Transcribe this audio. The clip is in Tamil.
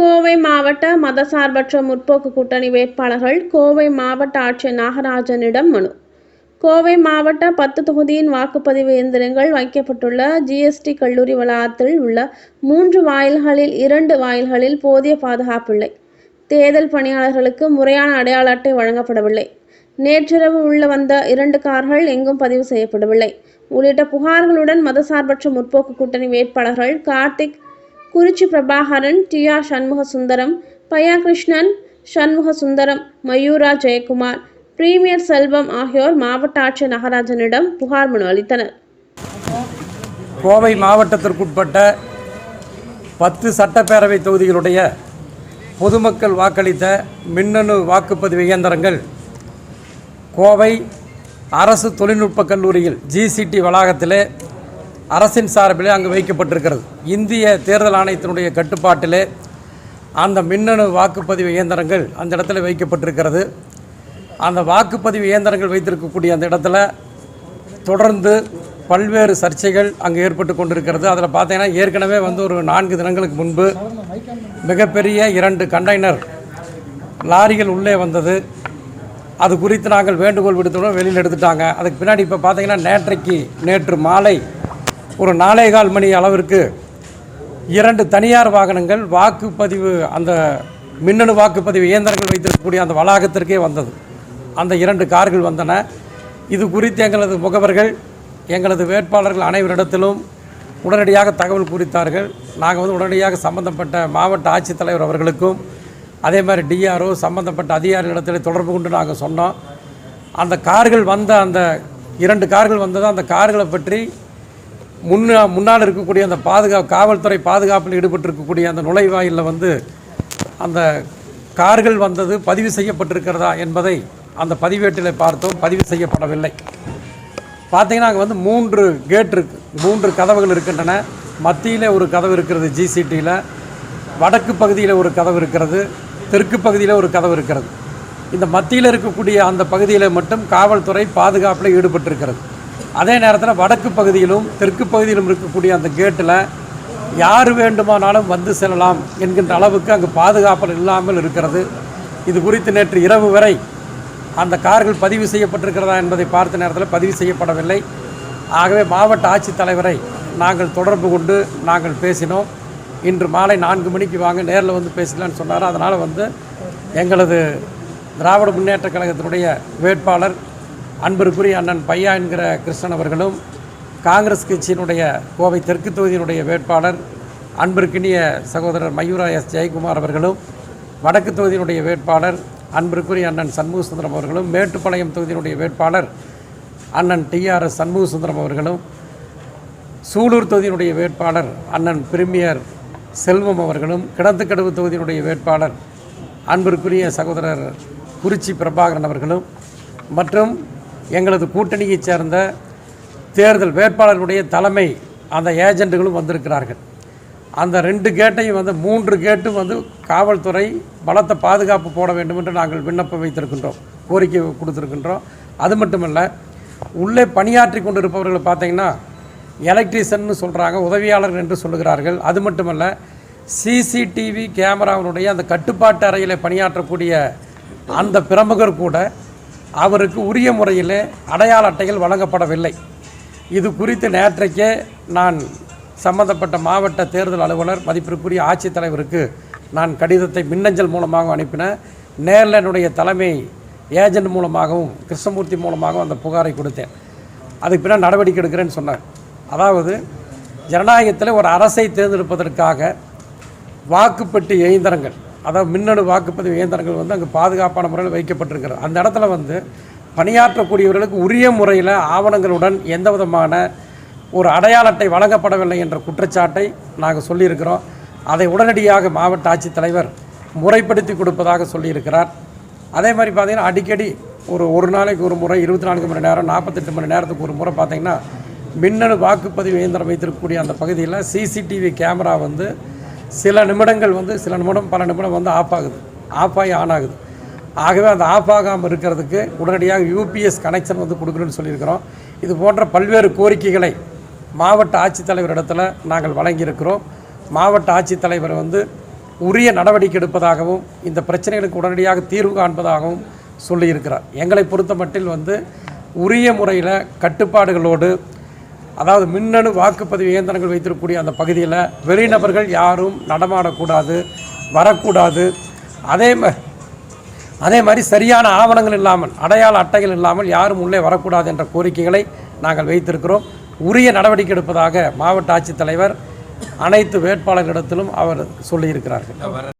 கோவை மாவட்ட மதசார்பற்ற முற்போக்கு கூட்டணி வேட்பாளர்கள் கோவை மாவட்ட ஆட்சியர் நாகராஜனிடம் மனு. கோவை மாவட்ட பத்து தொகுதியின் வாக்குப்பதிவு இயந்திரங்கள் வைக்கப்பட்டுள்ள ஜிஎஸ்டி கல்லூரி வளாகத்தில் உள்ள மூன்று வாயில்களில் இரண்டு வாயில்களில் போதிய பாதுகாப்பில்லை தேர்தல் பணியாளர்களுக்கு முறையான அடையாள அட்டை வழங்கப்படவில்லை. நேற்றிரவு உள்ள வந்த இரண்டு கார்கள் எங்கும் பதிவு செய்யப்படவில்லை. உள்ளிட்ட புகார்களுடன் மதசார்பற்ற முற்போக்கு கூட்டணி வேட்பாளர்கள் Karthik Kurichi Prabhakaran T R Shanmuga Sundaram Paiya Krishnan Shanmuga Sundaram Mayura Jayakumar Premier Selvam ஆகியோர் மாவட்ட ஆட்சியர் நாகராஜனிடம் புகார் மனு அளித்தனர். கோவை மாவட்டத்திற்குட்பட்ட பத்து சட்டப்பேரவை தொகுதிகளுடைய பொதுமக்கள் வாக்களித்த மின்னணு வாக்குப்பதிவு இயந்திரங்கள் கோவை அரசு தொழில்நுட்ப கல்லூரியில் ஜிசிடி வளாகத்திலே அரசின் சார்பிலே அங்கு வைக்கப்பட்டிருக்கிறது. இந்திய தேர்தல் ஆணையத்தினுடைய கட்டுப்பாட்டிலே அந்த மின்னணு வாக்குப்பதிவு இயந்திரங்கள் அந்த இடத்துல வைக்கப்பட்டிருக்கிறது. அந்த வாக்குப்பதிவு இயந்திரங்கள் வைத்திருக்கக்கூடிய அந்த இடத்துல தொடர்ந்து பல்வேறு சர்ச்சைகள் அங்கே ஏற்பட்டு கொண்டிருக்கிறது. அதில் பார்த்தீங்கன்னா ஏற்கனவே வந்து ஒரு நான்கு தினங்களுக்கு முன்பு மிகப்பெரிய இரண்டு கண்டெய்னர் லாரிகள் உள்ளே வந்தது. அது குறித்து நாங்கள் வேண்டுகோள் விடுத்தோம் வெளியில் எடுத்துட்டாங்க. அதுக்கு பின்னாடி இப்போ பார்த்தீங்கன்னா நேற்றைக்கு நேற்று மாலை ஒரு நாலே கால் மணி அளவிற்கு இரண்டு தனியார் வாகனங்கள் வாக்குப்பதிவு அந்த மின்னணு வாக்குப்பதிவு இயந்திரங்கள் வைத்திருக்கக்கூடிய அந்த வளாகத்திற்கே வந்தது. அந்த இரண்டு கார்கள் வந்தன. இது குறித்து எங்களது முகவர்கள் எங்களது வேட்பாளர்கள் அனைவரிடத்திலும் உடனடியாக தகவல் குறித்தார்கள். நாங்கள் வந்து உடனடியாக சம்பந்தப்பட்ட மாவட்ட ஆட்சித்தலைவர் அவர்களுக்கும் அதே மாதிரி டிஆர்ஓ சம்பந்தப்பட்ட அதிகாரிகளிடத்தில் தொடர்பு கொண்டு நாங்கள் சொன்னோம். அந்த கார்கள் வந்த அந்த இரண்டு கார்கள் வந்தது. அந்த கார்களை பற்றி முன்னா முன்னால் இருக்கக்கூடிய அந்த பாதுகா காவல்துறை பாதுகாப்பில் ஈடுபட்டிருக்கக்கூடிய அந்த நுழைவாயிலில் வந்து அந்த கார்கள் வந்தது பதிவு செய்யப்பட்டிருக்கிறதா என்பதை அந்த பதிவேட்டில் பார்த்தோம். பதிவு செய்யப்படவில்லை. பார்த்தீங்கன்னா அங்கே வந்து மூன்று கேட் இருக்கு. மூன்று கதவுகள் இருக்கின்றன. மத்தியில் ஒரு கதவு இருக்கிறது ஜிசிடியில் வடக்கு பகுதியில் ஒரு கதவு இருக்கிறது. தெற்கு பகுதியில் ஒரு கதவு இருக்கிறது. இந்த மத்தியில் இருக்கக்கூடிய அந்த பகுதியில் மட்டும் காவல்துறை பாதுகாப்பில் ஈடுபட்டிருக்கிறது. அதே நேரத்தில் வடக்கு பகுதியிலும் தெற்கு பகுதியிலும் இருக்கக்கூடிய அந்த கேட்டில் யார் வேண்டுமானாலும் வந்து செல்லலாம் என்கின்ற அளவுக்கு அங்கு பாதுகாப்பு இல்லாமல் இருக்கிறது. இது குறித்து நேற்று இரவு வரை அந்த கார்கள் பதிவு செய்யப்பட்டிருக்கிறதா என்பதை பார்த்த நேரத்தில் பதிவு செய்யப்படவில்லை. ஆகவே மாவட்ட ஆட்சித்தலைவரை நாங்கள் தொடர்பு கொண்டு நாங்கள் பேசினோம். இன்று மாலை நான்கு மணிக்கு வாங்க நேரில் வந்து பேசலான்னு சொன்னார். அதனால் வந்து எங்களது திராவிட முன்னேற்றக் கழகத்தினுடைய வேட்பாளர் அன்பிற்குரிய அண்ணன் பையா என்கிற கிருஷ்ணன் அவர்களும் காங்கிரஸ் கட்சியினுடைய கோவை தெற்கு தொகுதியினுடைய வேட்பாளர் அன்பிற்கினிய சகோதரர் மயூரா எஸ். ஜெயக்குமார் அவர்களும் வடக்கு தொகுதியினுடைய வேட்பாளர் அன்பிற்குரிய அண்ணன் சண்முக சுந்தரம் அவர்களும் மேட்டுப்பாளையம் தொகுதியினுடைய வேட்பாளர் அண்ணன் டிஆர்எஸ் சண்முக சுந்தரம் அவர்களும் சூலூர் தொகுதியினுடைய வேட்பாளர் அண்ணன் பிரிமியர் செல்வம் அவர்களும் கிடத்துக்கடவு தொகுதியினுடைய வேட்பாளர் அன்பிற்குரிய சகோதரர் குறிச்சி பிரபாகரன் அவர்களும் மற்றும் எங்களது கூட்டணியைச் சேர்ந்த தேர்தல் வேட்பாளர்களுடைய தலைமை அந்த ஏஜெண்ட்டுகளும் வந்திருக்கிறார்கள். அந்த ரெண்டு கேட்டையும் வந்து மூன்று கேட்டும் வந்து காவல்துறை பலத்த பாதுகாப்பு போட வேண்டும் என்று நாங்கள் விண்ணப்பம் வைத்திருக்கின்றோம் கோரிக்கை கொடுத்துருக்கின்றோம். அது மட்டுமல்ல உள்ளே பணியாற்றி கொண்டிருப்பவர்களை பார்த்தீங்கன்னா எலக்ட்ரீஷியன்னு சொல்கிறாங்க உதவியாளர் என்று சொல்லுகிறார்கள். அது மட்டுமல்ல சிசிடிவி கேமராவினுடைய அந்த கட்டுப்பாட்டு அறையில் பணியாற்றக்கூடிய அந்த பிரமுகர் கூட அவருக்கு உரிய முறையில் அடையாள அட்டைகள் வழங்கப்படவில்லை. இது குறித்து நேற்றைக்கே நான் சம்பந்தப்பட்ட மாவட்ட தேர்தல் அலுவலர் மதிப்பிற்குரிய ஆட்சித்தலைவருக்கு நான் கடிதத்தை மின்னஞ்சல் மூலமாக அனுப்பினேன். நேரில் என்னுடைய தலைமை ஏஜென்ட் மூலமாகவும் கிருஷ்ணமூர்த்தி மூலமாகவும் அந்த புகாரை கொடுத்தேன். அதுக்கு பின்னால் நடவடிக்கை எடுக்கிறேன்னு சொன்னார். அதாவது ஜனநாயகத்தில் ஒரு அரசை தேர்ந்தெடுப்பதற்காக வாக்குப்பெட்டி இயந்திரங்கள் அதாவது மின்னணு வாக்குப்பதிவு இயந்திரங்கள் வந்து அங்கே பாதுகாப்பான முறையில் வைக்கப்பட்டிருக்கிறது. அந்த இடத்துல வந்து பணியாற்றக்கூடியவர்களுக்கு உரிய முறையில் ஆவணங்களுடன் எந்த விதமான ஒரு அடையாள அட்டை வழங்கப்படவில்லை என்ற குற்றச்சாட்டை நாங்கள் சொல்லியிருக்கிறோம். அதை உடனடியாக மாவட்ட ஆட்சித்தலைவர் முறைப்படுத்தி கொடுப்பதாக சொல்லியிருக்கிறார். அதே மாதிரி பார்த்திங்கன்னா அடிக்கடி ஒரு ஒரு நாளைக்கு ஒரு முறை இருபத்தி நான்கு மணி நேரம் நாற்பத்தெட்டு மணி நேரத்துக்கு ஒரு முறை பார்த்திங்கன்னா மின்னணு வாக்குப்பதிவு இயந்திரம் வைத்திருக்கக்கூடிய அந்த பகுதியில் சிசிடிவி கேமரா வந்து சில நிமிடங்கள் வந்து சில நிமிடம் பல நிமிடம் வந்து ஆஃப் ஆகுது. ஆஃப் ஆகி ஆன் ஆகுது. ஆகவே அந்த ஆஃப் ஆகாமல் இருக்கிறதுக்கு உடனடியாக யூபிஎஸ் கனெக்ஷன் வந்து கொடுக்கணும்னு சொல்லியிருக்கிறோம். இது போன்ற பல்வேறு கோரிக்கைகளை மாவட்ட ஆட்சித்தலைவரிடத்தில் நாங்கள் வழங்கியிருக்கிறோம். மாவட்ட ஆட்சித்தலைவர் வந்து உரிய நடவடிக்கை எடுப்பதாகவும் இந்த பிரச்சனைகளுக்கு உடனடியாக தீர்வு காண்பதாகவும் சொல்லியிருக்கிறார். எங்களை பொறுத்த மட்டில் வந்து உரிய முறையில் கட்டுப்பாடுகளோடு அதாவது மின்னணு வாக்குப்பதிவு இயந்திரங்கள் வைத்திருக்கக்கூடிய அந்த பகுதியில் வெளிநபர்கள் யாரும் நடமாடக்கூடாது வரக்கூடாது. அதே மா அதே மாதிரி சரியான ஆவணங்கள் இல்லாமல் அடையாள அட்டைகள் இல்லாமல் யாரும் உள்ளே வரக்கூடாது என்ற கோரிக்கைகளை நாங்கள் வைத்திருக்கிறோம். உரிய நடவடிக்கை எடுப்பதாக மாவட்ட ஆட்சித்தலைவர் அனைத்து வேட்பாளர்களிடத்திலும் அவர் சொல்லியிருக்கிறார்கள்.